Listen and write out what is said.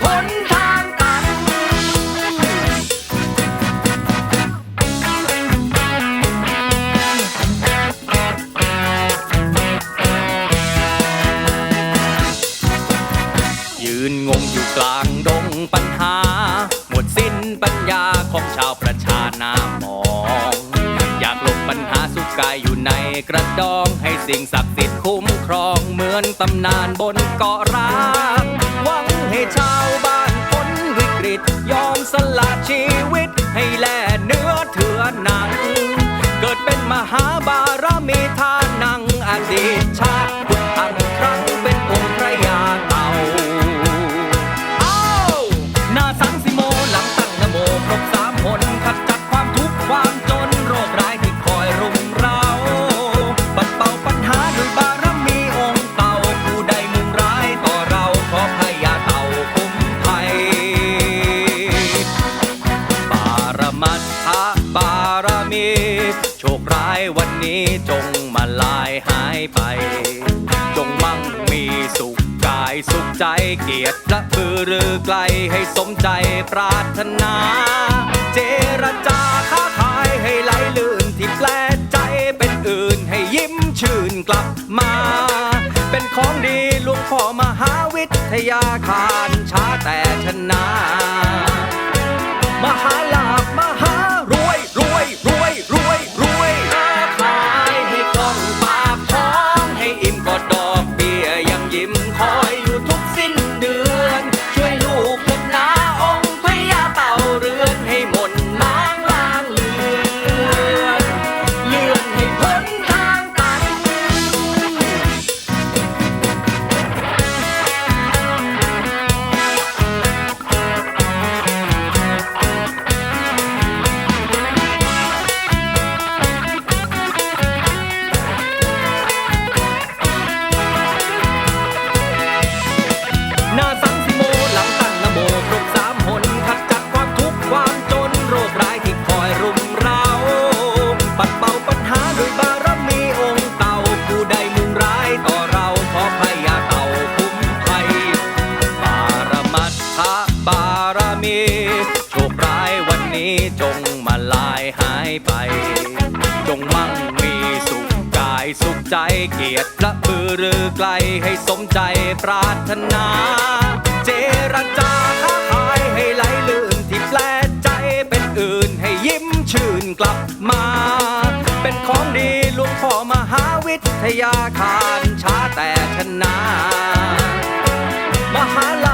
พ้นทางตัน ยืนงงอยู่กลางดงปัญหา หมดสิ้นปัญญาของชาว สุกายอยู่ในกระดอง ให้สิ่งศักดิ์สิทธิ์คุ้มครองเหมือนตำนานบนเกาะร้างหวังให้ชาวบ้านพ้นวิกฤต ยอมสละชีวิต ให้แลเนื้อเถือหนัง เกิดเป็นมหาบารมีทา คร้ายวันนี้จงมาลายหายไป จงมั่งมีสุขกายสุขใจเกียรติและบือรือไกลให้สมใจปรารถนา เจรจาค้าขายให้ไหลลื่นที่แปลใจเป็นอื่นให้ยิ้มชื่นกลับมา เป็นของดีหลวงพ่อมหาวิทยาคารชา มีโชคร้ายวันนี้จงมาลายหายไป จงมั่งมีสุขกายสุขใจเกียรติและบือรือไกลให้สมใจปรารถนา เจรจาค้าขายให้ไหลลื่นที่แปลใจเป็นอื่นให้ยิ้มชื่นกลับมา เป็นของดีหลวงพ่อมหาวิทยาคารช้าแต่ชนะมหาล